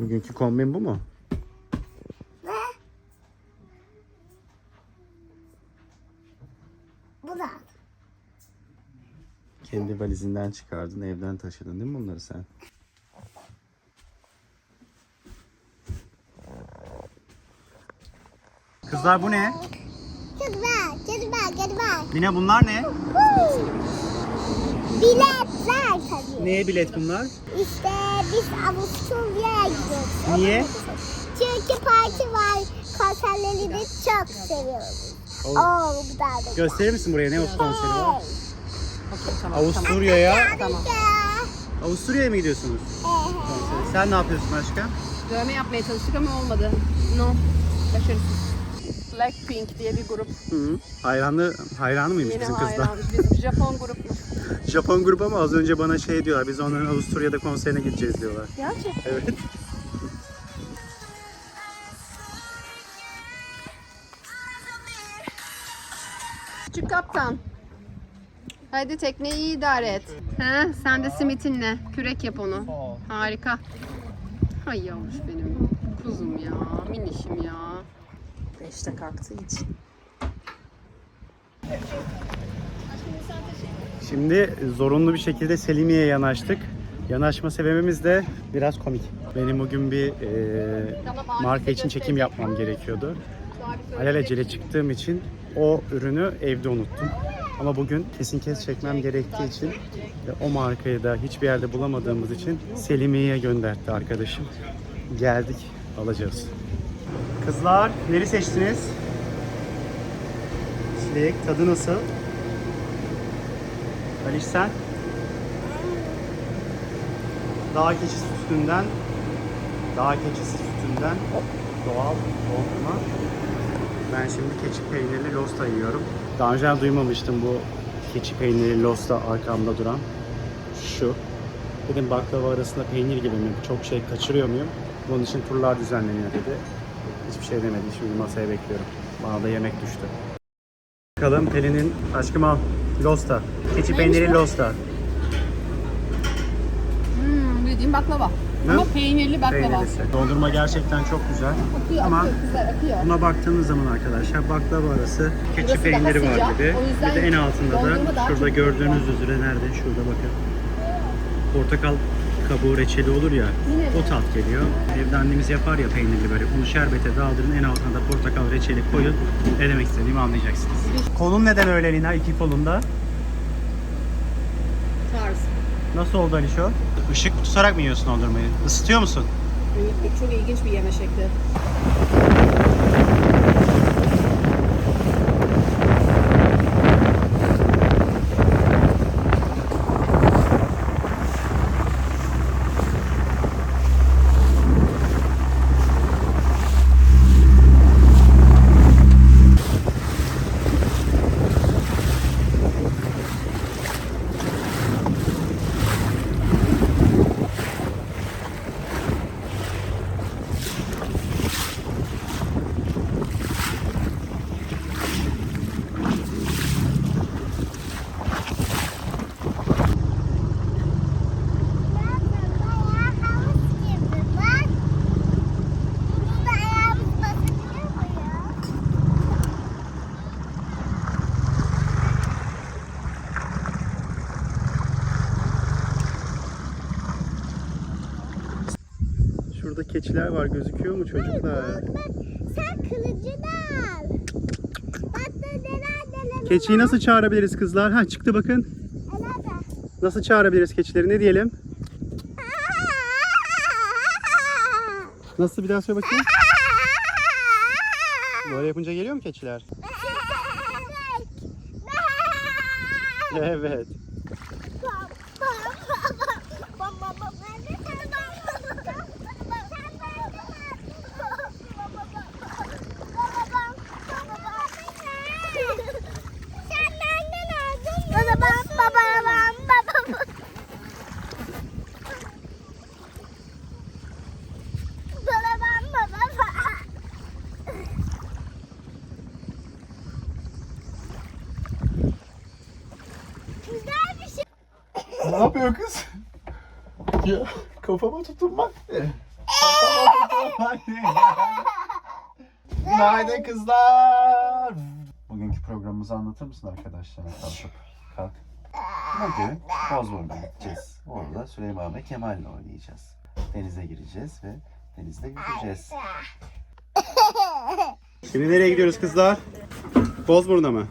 Bugünkü kombin bu mu? Ve bu da. Kendi valizinden çıkardın, evden taşıdın değil mi bunları sen? Kızlar bu ne? Kızlar, kızlar, kızlar. Lina bunlar ne? Neye bilet bunlar? İşte biz Avusturya'ya gidiyoruz. Niye? Çünkü parti var. Konserleri de çok seviyoruz. Oo. Oo, bu da da. Gösterir misin buraya ne o konseri var? Okey tamam. Avusturya'ya. Tamam. Avusturya'ya mı gidiyorsunuz? Ee, Sen ne yapıyorsun aşkım? Dövme yapmaya çalıştık ama olmadı. No. Başarısız. Blackpink diye bir grup. Hı -hı. Hayranı, hayranı mıymış Yeni bizim kızlar? hayranız. Biz Japon grupmuş. Japon grubu ama az önce bana şey diyorlar. Biz onların Avusturya'da konserine gideceğiz diyorlar. Gerçekten. Evet. Küçük kaptan. Hadi tekneyi iyi idare et. He, sen de simitinle. Kürek yap onu. Harika. Ay yavruş benim. Kuzum ya. Minişim ya. Beşte kalktığı için. Şimdi zorunlu bir şekilde Selimiye'ye yanaştık. Yanaşma sebebimiz de biraz komik. Benim bugün bir e, marka için çekim yapmam gerekiyordu. Alelacele çıktığım için o ürünü evde unuttum. Ama bugün kesin kes çekmem gerektiği için ve o markayı da hiçbir yerde bulamadığımız için Selimiye'ye gönderdi arkadaşım. Geldik, alacağız. Kızlar, neri seçtiniz? Çilek, tadı nasıl? Aliş sen? Dağ keçisi sütünden, dağ keçisi sütünden doğal dondurma. Ben şimdi keçi peynirli losta yiyorum. Daha önce duymamıştım bu keçi peynirli losta arkamda duran. Şu. Dedim baklava arasında peynir gibi mi? Çok şey kaçırıyor muyum? Bunun için turlar düzenleniyor dedi. Hiçbir şey demedi. Şimdi masaya bekliyorum. Bana da yemek düştü. Bakalım Pelin'in aşkım al. Losta. Keçi peyniri losta. Hmm, bildiğin baklava. Ne? Ama peynirli baklava. Peynirlisi. Dondurma gerçekten çok güzel. Akıyor, Ama akıyor kızlar akıyor. buna baktığınız zaman arkadaşlar baklava arası keçi Burası daha peyniri var sıcak. gibi. O yüzden Bir de en altında dondurma da daha şurada çok gördüğünüz üzere nerede? Şurada bakın. Portakal kabuğu reçeli olur ya. O tat geliyor. Evde annemiz yapar ya peynirli böyle. Onu şerbete daldırın en altına da portakal reçeli koyun. Ne demek istediğimi anlayacaksınız. Kolun neden öyle Lina? İki kolunda. Tarz. Nasıl oldu Alişo? Işık tutarak mı yiyorsun dondurmayı? Isıtıyor musun? Çok ilginç bir yeme şekli. Şurada keçiler var gözüküyor mu çocuklar? Bak sen kılıcını al. Bak da neler neler Keçiyi nasıl çağırabiliriz kızlar? Ha çıktı bakın. Nasıl çağırabiliriz keçileri ne diyelim? Nasıl bir daha söyle bakayım. Böyle yapınca geliyor mu keçiler? Evet. Sen nereden aldın? Babam, babam, babam. Babam, babam. Güzel bir şey. Ne yapıyor kız? Ya kafama tutunmak ne? Günaydın kızlar. Bugünkü programımızı anlatır mısın arkadaşlarına kalkıp? Kalk. Bugün Bozburnu'na gideceğiz. Orada Süleyman ve Kemal'le oynayacağız. Denize gireceğiz ve denizde yüzeceğiz. Şimdi nereye gidiyoruz kızlar? Bozburnu'na mı?